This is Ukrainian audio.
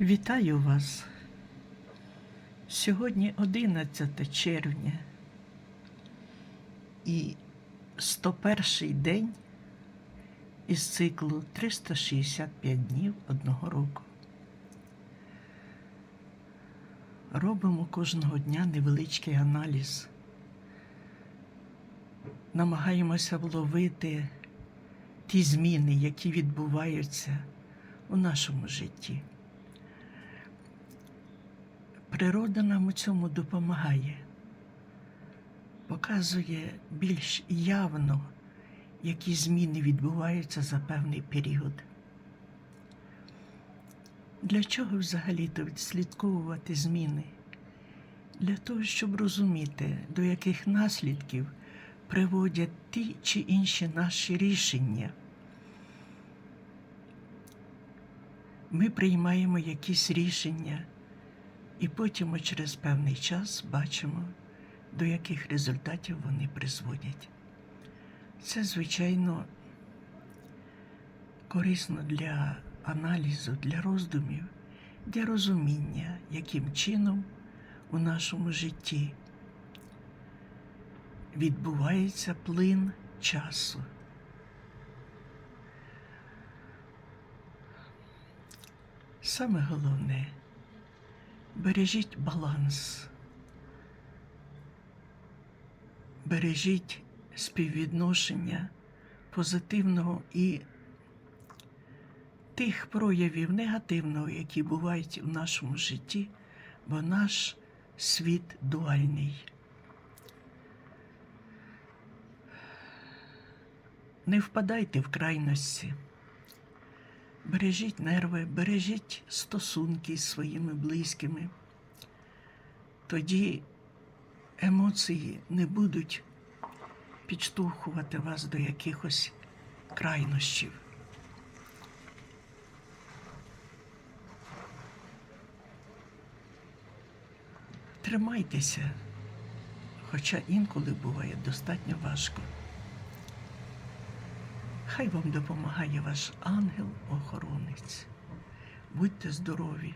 Вітаю вас. Сьогодні 11 червня і 101 день із циклу 365 днів одного року. Робимо кожного дня невеличкий аналіз. Намагаємося вловити ті зміни, які відбуваються у нашому житті. Природа нам у цьому допомагає, показує більш явно, які зміни відбуваються за певний період. Для чого взагалі-то відслідковувати зміни? Для того, щоб розуміти, до яких наслідків приводять ті чи інші наші рішення. Ми приймаємо якісь рішення. І потім ми через певний час бачимо, до яких результатів вони призводять. Це, звичайно, корисно для аналізу, для роздумів, для розуміння, яким чином у нашому житті відбувається плин часу. Саме головне бережіть баланс, бережіть співвідношення позитивного і тих проявів негативного, які бувають в нашому житті, бо наш світ дуальний. Не впадайте в крайності. Бережіть нерви, бережіть стосунки з своїми близькими. Тоді емоції не будуть підштовхувати вас до якихось крайнощів. Тримайтеся, хоча інколи буває достатньо важко. Хай вам допомагає ваш ангел-охоронець. Будьте здорові!